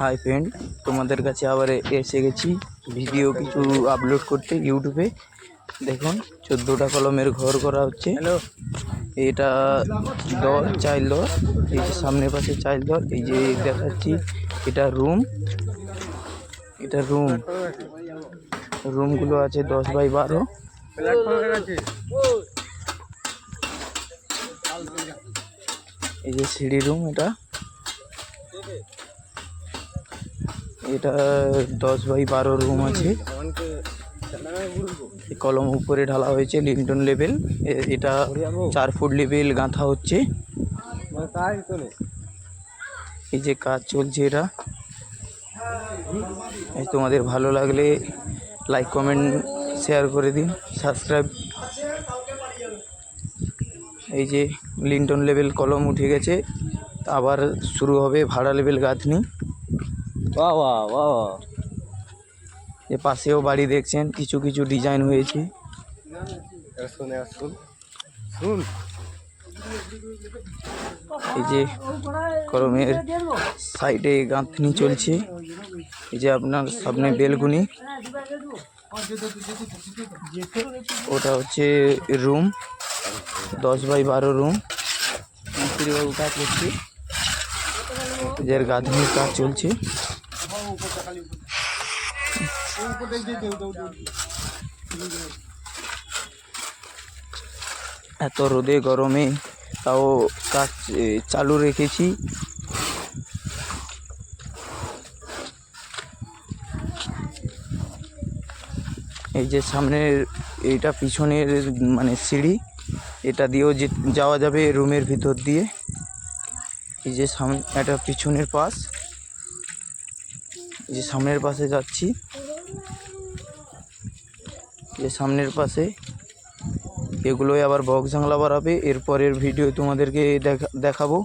Hi friend তোমাদের কাছে আবার এসে গেছি। ভিডিও কিছু আপলোড করতে ইউটিউবে দেখুন চোদ্দোটা কলমের ঘর করা হচ্ছে। এটা দর চাইল দর এই যে সামনের পাশে চাইল দর এই যে দেখাচ্ছি এটা রুম এটা রুম রুমগুলো আছে দশ বাই বারো। এই যে সিঁড়ি রুম এটা। এটা দশ বাই বারো রুম আছে। কলম উপরে ঢালা হয়েছে লিন্টন লেভেল। এটা চার ফুট লেভেল গাঁথা হচ্ছে। এই যে কাজ চলছে এটা। তোমাদের ভালো লাগলে লাইক কমেন্ট শেয়ার করে দিন সাবস্ক্রাইব এই যে লিন্টন লেভেল কলম উঠে গেছে। আবার শুরু হবে ভাড়া লেভেল গাঁথনি। বাহ বাহ বাহ। বাহ পাশেও বাড়ি দেখছেন কিছু কিছু ডিজাইন হয়েছে। শুনে এই যে কলমের সাইডে গাঁথনি চলছে। এই যে আপনার সামনে বেলগুনি ওটা হচ্ছে রুম দশ বাই বারো রুম মিস্ত্রিবাবু কাজ করছে। এদের গাঁথনির কাজ চলছে। এত রোদে, গরমে তাও কাজ চালু রেখেছি। এই যে সামনের, এইটা পিছনের মানে সিঁড়ি, এটা দিয়েও যে যাওয়া যাবে রুমের ভিতর দিয়ে। এই যে সামনে একটা পিছনের পাশ। যে সামনের পাশে যাচ্ছি। যে সামনের পাশে এগুলোই আবার বক্স জাংলা বাড়াবে। এরপরের ভিডিও তোমাদেরকে দেখা, দেখাবো।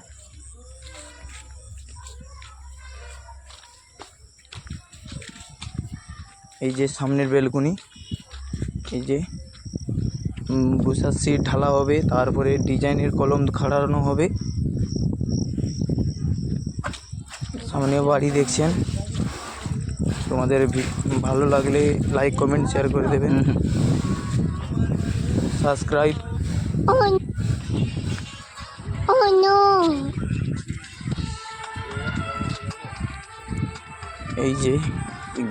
এই যে সামনের বেলকুনি, এই যে বুসার সিট ঢালা হবে, তারপরে ডিজাইনের কলম খাড়ানো হবে। সামনে বাড়ি দেখছেন। তোমাদের ভি- ভালো লাগলে লাইক কমেন্ট শেয়ার করে দেবেন। সাবস্ক্রাইব Oh, oh এই যে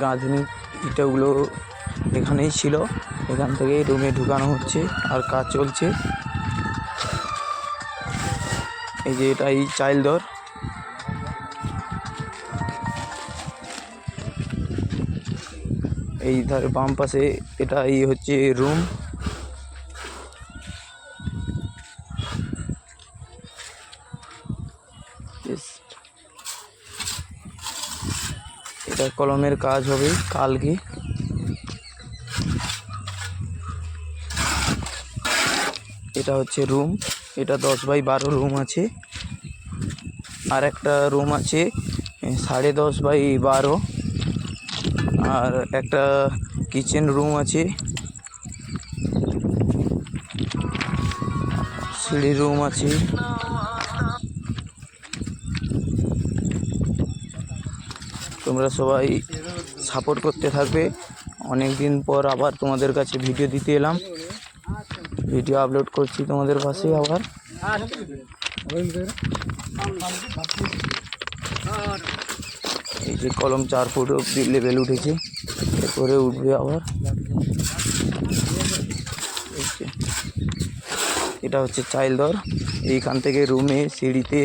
গাঁথনি ইটাগুলো এখানেই ছিল। এখান থেকে রুমে ঢুকানো হচ্ছে আর কাজ চলছে। এই যে এটা এই চাইল দর। এই ধারে বাম পাশে এটা এই হচ্ছে রুম এটা কলমের কাজ হবে কালকে। এটা হচ্ছে রুম এটা দশ বাই বারো রুম আছে। আর একটা রুম আছে সাড়ে দশ বাই বারো। আর একটা কিচেন রুম আছে। সিঁড়ি রুম আছে। তোমরা সবাই সাপোর্ট করতে থাকবে। অনেক দিন পর আবার তোমাদের কাছে ভিডিও দিতে এলাম। ভিডিও আপলোড করছি তোমাদের পাশে আবার। এই যে কলম চার ফুট অব্দি লেভেল উঠেছে। এরপরে উঠবে আবার। এটা হচ্ছে চাইল দর এইখান থেকে রুমে সিঁড়িতে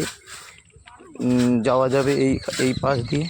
যাওয়া যাবে এই এই পাশ দিয়ে।